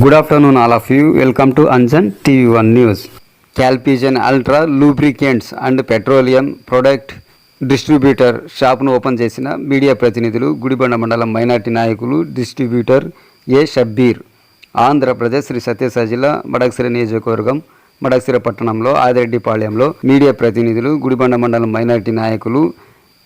Good afternoon all of you welcome to Anjan TV one news క్యాల్పిజన్ ultra lubricants and petroleum product distributor షాప్ను open చేసిన media ప్రతినిధులు గుడిబండ మండలం minority నాయకులు distributor A Shabbir. Andhra Pradesh Shri Sathya Sai జిల్లా మడక్సిరి నియోజకవర్గం మడకసిర పట్టణంలో ఆదిరెడ్డిపాళ్యంలో media ప్రతినిధులు గుడిబండ మండలం మైనార్టీ నాయకులు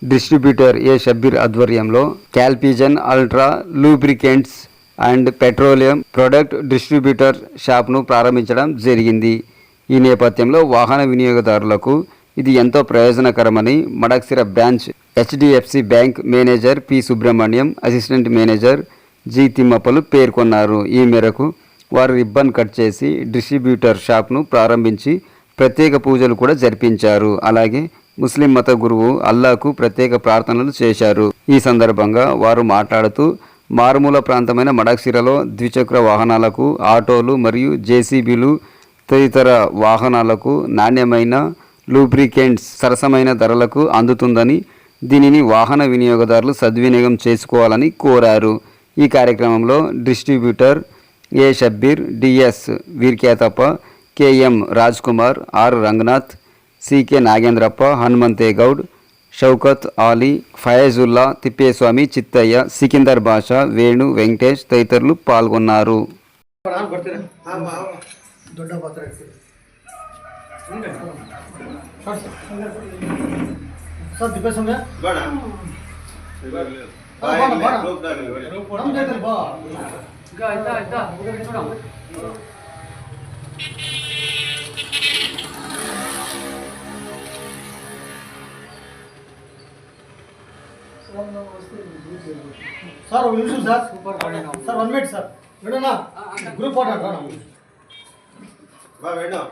డిస్ట్రిబ్యూటర్ ఏ షబ్బీర్ ఆధ్వర్యంలో క్యాల్పిజన్ ultra lubricants and petroleum product distributor షాప్ను ప్రారంభించడం జరిగింది. ఈ నేపథ్యంలో వాహన వినియోగదారులకు ఇది ఎంతో ప్రయోజనకరమని Madakasira branch HDFC bank manager P. Subrahmanyam assistant manager G. తిమ్మప్పలు పేర్కొన్నారు. ఈ మేరకు వారు రిబ్బన్ కట్ చేసి డిస్ట్రిబ్యూటర్ షాప్ను ప్రారంభించి ప్రత్యేక పూజలు కూడా జరిపించారు. అలాగే ముస్లిం మత గురువు అల్లాకు ప్రత్యేక ప్రార్థనలు చేశారు. ఈ సందర్భంగా వారు మాట్లాడుతూ మారుమూల ప్రాంతమైన మడాక్సిరలో ద్విచక్ర వాహనాలకు ఆటోలు మరియు జేసీబీలు తదితర వాహనాలకు నాణ్యమైన లూబ్రికెంట్స్ సరసమైన ధరలకు అందుతుందని దీనిని వాహన వినియోగదారులు సద్వినియోగం చేసుకోవాలని కోరారు. ఈ కార్యక్రమంలో distributor A Shabbir D S Veerakethappa KM Raj Kumar R Ranganath CK Nagendrappa Hanumanthe Goud Shaukat Ali Fayazulla Thippeswamy Chittaiah Sikandar Basha Venu Venkatesh తదితరులు పాల్గొన్నారు. ಸರ್ ಒಂದು ನಿಮಿಷ sir. Super sir one minute sir. ಬಿಡೋಣ group ಆಟ ಆಡೋಣ ಬಾ ಬೇಡ sir.